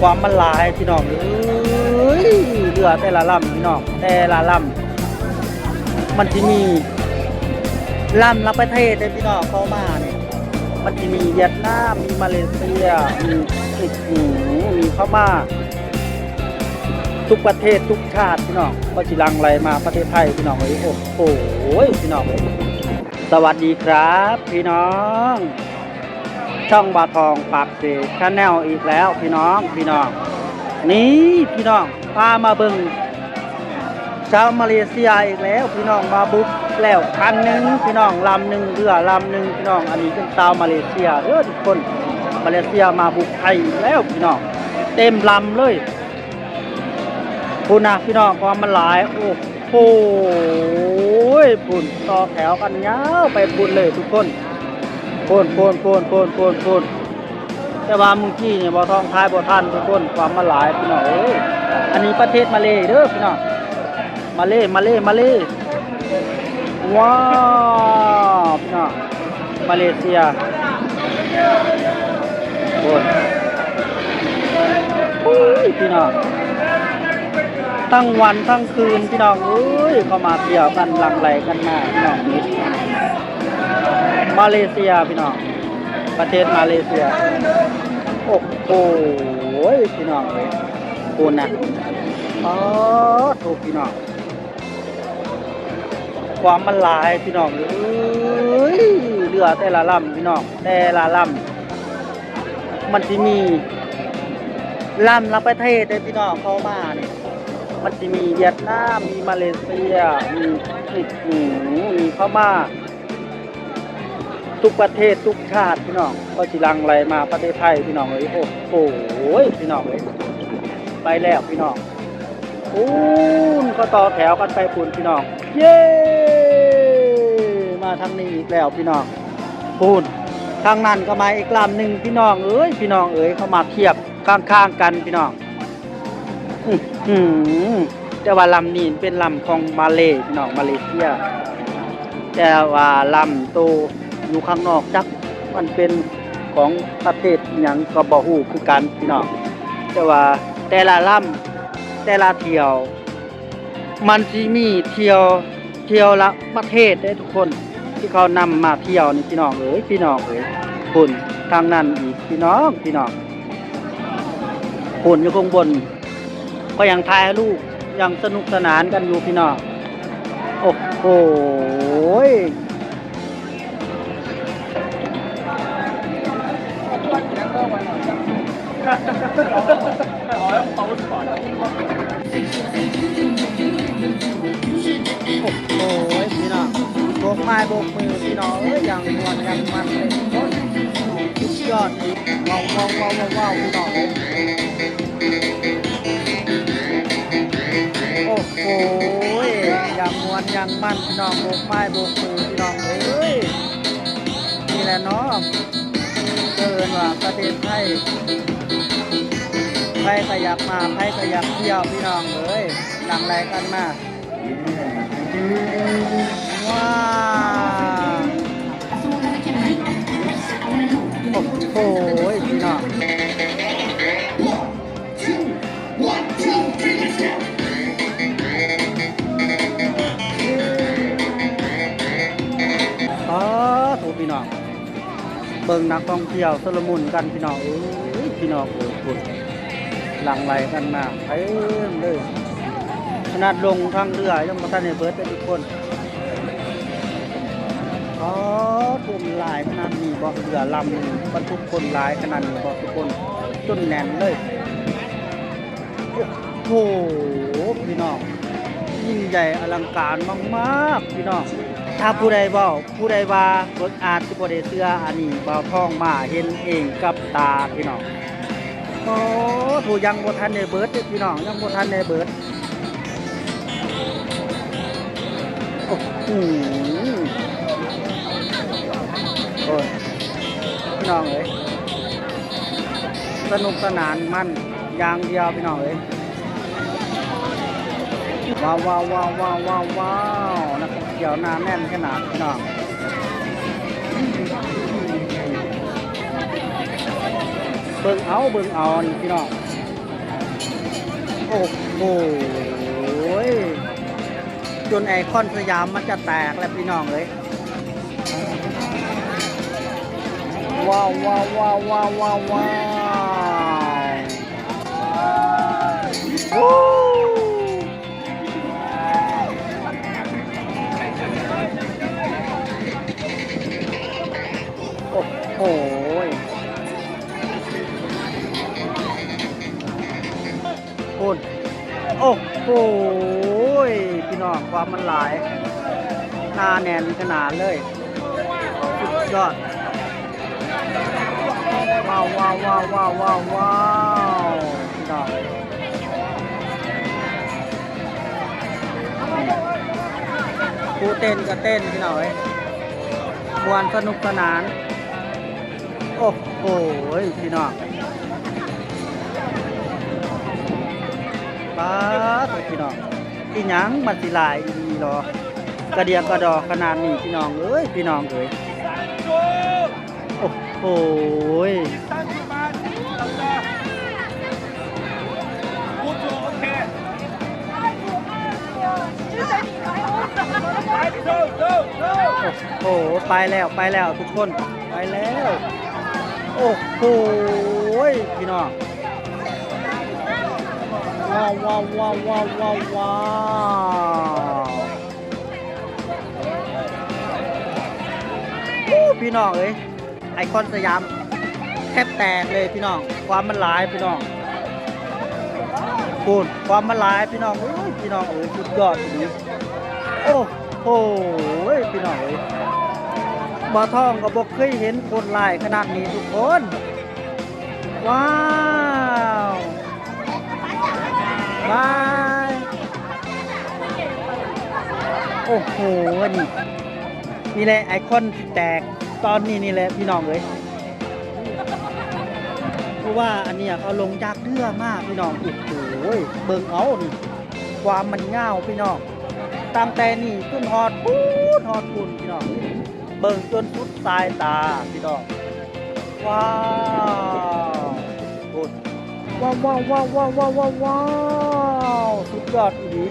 ความมันลายพี่น้องเอ้ยเรือแต่ละลำพี่น้องแต่ละลำมันจะมีลำละประเทศเลยพี่น้องเข้ามาเนี่ยมันจะมีเวียดนามมีมาเลเซียมีอีกหือมีเข้ามาทุกประเทศทุกชาติพี่น้องก็จิลังไหลมาประเทศไทยพี่น้องเอ้ยโอ้โหพี่น้องสวัสดีครับ พี่น้อง ช่องบาทองปากเสชาแนลอีกแล้วพี่น้องพี่น้อง นี่พี่น้องพามาเบิงชาวมาเลเซียอีกแล้วพี่น้องมาบุกแล้วคันหนึ่งพี่น้องลำหนึ่งเรือลำหนึ่งพี่น้องอันนี้เป็นชาวมาเลเซียเด้อทุกคนมาเลเซียมาบุกไทยอีกแล้วพี่น้องเต็มลำเลยคุณนะพี่น้องความมันหลายโอ้โหปุ่นต่อแถวกันยาวไปปุ่นเลยทุกคน ปุ่นปุ่นปุ่นปุ่นปุ่นปุ่นแต่ว่ามึงกี้เนี่ยบ่ทองท้ายบ่ทันทุกคนความมันหลายพี่น้องเอ้ยอันนี้ประเทศมาเลเด้อพี่น้องมาเลมาเลมาเลว้าวพี่น้องมาเลเซียปุ่นโอ้ยพี่น้องทั้งวันทั้งคืนพี่น้องเอ้ยเข้ามาเที่ยวกันหลังไหลกันมาพี่น้องนี่ มาเลเซียพี่น้อง ประเทศมาเลเซีย โอ้โหพี่น้องเลยคุณนะอ๋อถูกพี่น้อง ความมันลายพี่น้องเอ้ยเรือแต่ละลำพี่น้อง แต่ละลำมันจะมีลำละประเทศเลยพี่น้องเข้ามาเนี่ยมันจะมีเวียดนาม มีมาเลเซีย มีอีกหือมีพม่า ทุกประเทศทุกชาติพี่น้องก็จิลังไหลมาประเทศไทยพี่น้องเอ้ยโอ้โหพี่น้องเอ้ยไปแล้วพี่น้องปูนก็ต่อแถวกันไปปูนพี่น้อง เย้มาทางนี้อีกแล้วพี่น้องปูนทางนั้นก็มาอีกลำหนึ่งพี่น้องเอ้ยพี่น้องเอ้ยเข้ามาเทียบข้างๆกันพี่น้องอื้อหือแต่ว่าลำนี้เป็นลำของมาเลพี่น้องมาเลเซียแต่ว่าลำโต อยู่ข้างนอกจักมันเป็นของประเทศหยังก็บ่ฮู้คือกันพี่น้องแต่ว่าแต่ละลำแต่ละเที่ยว มันสิมีเที่ยวเที่ยวละประเทศได้ทุกคนที่เขานำมาเที่ยวนี่พี่น้องเอ๋ยพี่น้องเอ๋ยคุณทางนั้นอีกพี่น้องพี่น้องคุณอยู่ข้างบน ก็ยังถ่ายรูปยังสนุกสนานกันอยู่พี่น้องโอ้โห โอ้โหยพี่น้องโบกไม้โบกมือพี่น้องเอ้ยอยังมวนยังมันเลยโอ้ยสุดยอดอีกว้าวว้าวว้าวว้าวพี่น้องโอ้โหอยังมวนยังมันพี่น้องโบกไม้โบกมือพี่น้องเอ้ยนี่แหละเนาะเกินว่าประเทศไทย ใครก็อยากมาใครก็อยากเที่ยวพี่น้องเอ้ยหลังไรกันมาว้าโอ้โหพี่น้องอ๋อถูกพี่น้องเบิ่งนักท่องเที่ยวสลมุนกันพี่น้องเอ้ยพี่น้องโอ้ย หลังไหลกันมาเต็มเลย ขนาดลงทางเรือยังมาทันในเบิร์ดได้ทุกคนอ๋อทุ่มหลายขนาดนี้บอกเรือลำนึงบรรทุกคนหลายขนาดนี้บอกทุกคนจนแน่นเลยโอ้โหพี่น้องยิ่งใหญ่อลังการมากๆพี่น้องถ้าผู้ใดเว้าผู้ใดว่าเบิ่งอาจสิบ่ได้เชื่ออันนี้เบาท่องมาเห็นเองกับตาพี่น้อง โอ้ถูยังบ่ทันได้เบิดเด้อพี่น้องยังบ่ทันได้เบิร์ดโอ้โหโอ้ยพี่น้องเอ้ยสนุกสนานมันยางเดียวพี่น้องเอ้ยว้าวว้าวว้าวว้าวว้าวนักเที่ยวหน้าแน่นขนาดพี่น้อง บิ่งเอาเบิ่งเอานี่พี่น้องโอ้โหจนไอคอนสยามมันจะแตกแล้วพี่น้องเลยว้าวว้าวว้าวว้าวว้าวว้าว น้องความมันหลายหน้าแนนขนาดเลยสุดยอดว้าวว้าวว้าวว้าวว้าวว้าวพี่น้องผู้เต้นก็เต้นพี่น้อยมวนสนุกสนาน โอ้โหพี่น้องป้าดพี่น้อง อีหยังมันสิหลายอีหรอกระเดียกกระดอกขนาดนี้พี่น้องเอ้ยพี่น้องเอ้ยโอ้โหโอ้โหไปแล้วไปแล้วทุกคนไปแล้ว โอ้โหพี่น้อง ว้าวว้าวว้าวว้าวว้าวว้าวโอ้พี่น้องเอ้ยไอคอนสยามแทบแตกเลยพี่น้อง ความมันหลายพี่น้องปูนความมันหลายพี่น้องเอ้ยพี่น้องเอ้ยสุดยอดทีนี้โอ้โหพี่น้องเอ้ยบ่อทองก็บอกเคยเห็นคนหลายขนาดนี้ทุกคน ว้าว บาย โอ้โหนี่นี่แหละไอคอนแตกตอนนี้นี่แหละพี่น้องเลยเพราะว่าอันนี้เขาลงจากเรือมากพี่น้องโอ้โหเบิ่งเอานี่ความมันเงาวพี่น้องตั้งแต่นี่ขึ้นฮอดปูนฮอดปูนพี่น้องเบิ่งจนสุดสายตาพี่น้องว้าว ว้าวว้าวว้าวว้าวว้าวว้าวว้าวสุดยอดอีหลี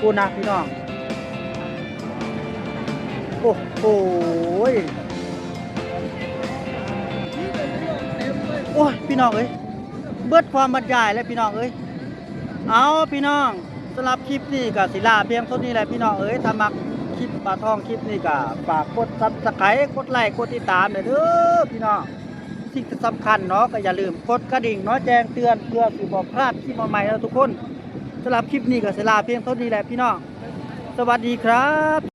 กูนะพี่น้อง โอ้โหโอ้ยพี่น้องเอ้ยเบิดความบรรยายแล้วพี่น้องเอ้ยเอาพี่น้องสำหรับคลิปนี้กับศิลาเพียงเท่านี้แหละพี่น้องเอ้ยถ้ามักคลิปปลาทองคลิปนี้ก็ฝากกดซับสไครต์กดไลค์กดติดตามเลยเด้อพี่น้อง ที่สำคัญเนาะก็อย่าลืมกดกระดิ่งเนาะแจ้งเตือนเพื่อสิบ่พลาดที่มาใหม่แล้วทุกคนสำหรับคลิปนี้ก็เสยลาเพียงเท่านี้แหละพี่น้องสวัสดีครับ